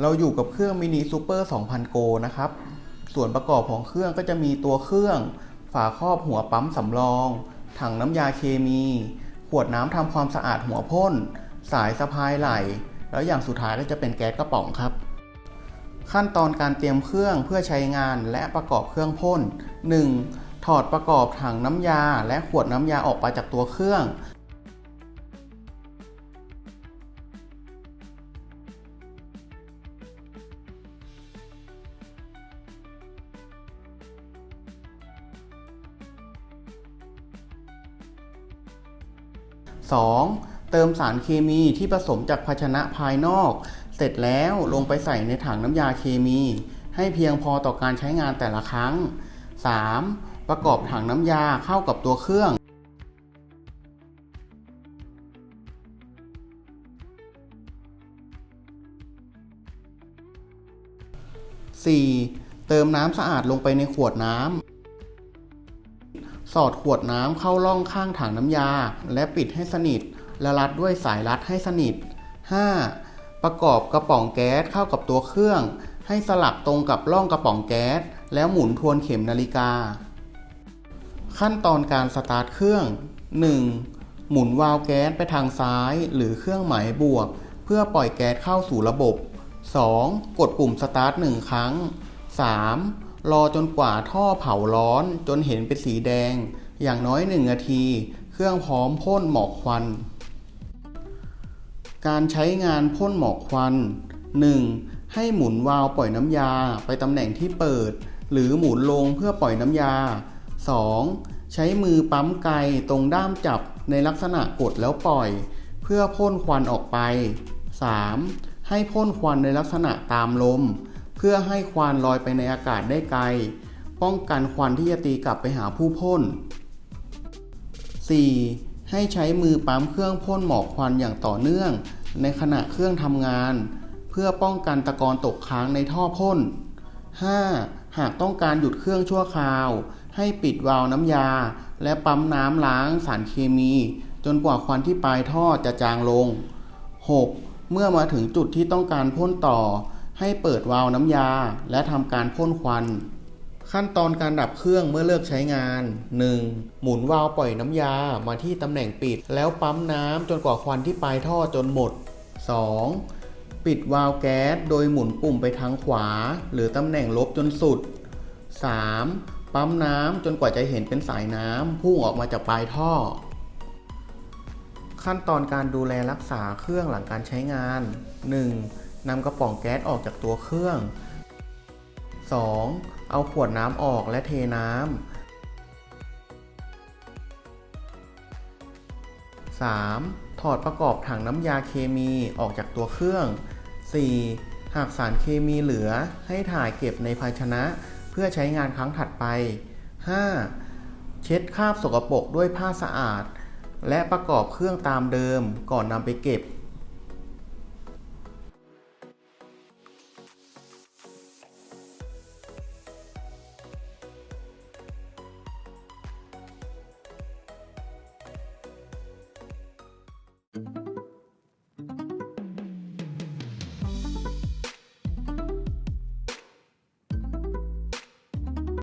เราอยู่กับเครื่องมินิซูเปอร์2,000 โกนะครับ ส่วนประกอบของเครื่องก็จะมีตัวเครื่อง ฝาครอบหัวปั๊มสำรอง ถังน้ำยาเคมี ขวดน้ำทำความสะอาดหัวพ่น สายสะพายไหล่ แล้วอย่างสุดท้ายก็จะเป็นแก๊สกระป๋องครับ ขั้นตอนการเตรียมเครื่องเพื่อใช้งานและประกอบเครื่องพ่น 1. ถอดประกอบถังน้ำยาและขวดน้ำยาออกไปจากตัวเครื่อง 2. เติมสารเคมีที่ผสมจากภาชนะภายนอก เสร็จแล้วลงไปใส่ในถังน้ำยาเคมี ให้เพียงพอต่อการใช้งานแต่ละครั้ง 3. ประกอบถังน้ำยาเข้ากับตัวเครื่อง 4. เติมน้ำสะอาดลงไปในขวดน้ำ สอดขวดน้ำเข้าร่องข้างถังน้ำยา และปิดให้สนิท และรัดด้วยสายรัดให้สนิท 5. ประกอบกระป๋องแก๊สเข้ากับตัวเครื่อง ให้สลักตรงกับร่องกระป๋องแก๊ส แล้วหมุนทวนเข็มนาฬิกา ขั้นตอนการสตาร์ทเครื่อง 1. หมุนวาล์วแก๊สไปทางซ้าย หรือเครื่องหมายบวก เพื่อปล่อยแก๊สเข้าสู่ระบบ 2. กดปุ่มสตาร์ทหนึ่งครั้ง 3. รอจนกว่าท่อเผาร้อนจนเห็นเป็นสีแดง อย่างน้อย 1 นาที เครื่องพร้อมพ่นหมอกควัน การใช้งานพ่นหมอกควัน 1. ให้หมุนวาล์วปล่อยน้ำยาไปตำแหน่งที่เปิด หรือหมุนลงเพื่อปล่อยน้ำยา 2. ใช้มือปั๊มไกตรงด้ามจับในลักษณะกดแล้วปล่อย เพื่อพ่นควันออกไป 3. ให้พ่นควันในลักษณะตามลม เพื่อให้ควันลอยไปในอากาศได้ไกล ป้องกันควันที่จะตีกลับไปหาผู้พ่น 4. ให้ใช้มือปั๊มเครื่องพ่นหมอกควันอย่างต่อเนื่อง ในขณะเครื่องทำงาน เพื่อป้องกันตะกอนตกค้างในท่อพ่น 5. หากต้องการหยุดเครื่องชั่วคราว ให้ปิดวาล์วน้ำยา และปั๊มน้ำล้างสารเคมี จนกว่าควันที่ปลายท่อจะจางลง 6. เมื่อมาถึงจุดที่ต้องการพ่นต่อ ให้เปิดวาล์วน้ำยา และทำการพ่นควัน ขั้นตอนการดับเครื่องเมื่อเลิกใช้งาน 1. หมุนวาล์วปล่อยน้ำยามาที่ตำแหน่งปิด แล้วปั๊มน้ำจนกว่าควันที่ปลายท่อจนหมด 2. ปิดวาล์วแก๊สโดยหมุนปุ่มไปทางขวา หรือตำแหน่งลบจนสุด 3. ปั๊มน้ำจนกว่าจะเห็นเป็นสายน้ำพุ่งออกมาจากปลายท่อ ขั้นตอนการดูแลรักษาเครื่องหลังการใช้งาน 1. นำกระป๋องแก๊สออกจากตัวเครื่อง 2. เอาขวดน้ำออกและเทน้ำ 3. ถอดประกอบถังน้ำยาเคมีออกจากตัวเครื่อง 4. หากสารเคมีเหลือให้ถ่ายเก็บในภาชนะเพื่อใช้งานครั้งถัดไป 5. เช็ดคราบสกปรกด้วยผ้าสะอาด และประกอบเครื่องตามเดิมก่อนนำไปเก็บ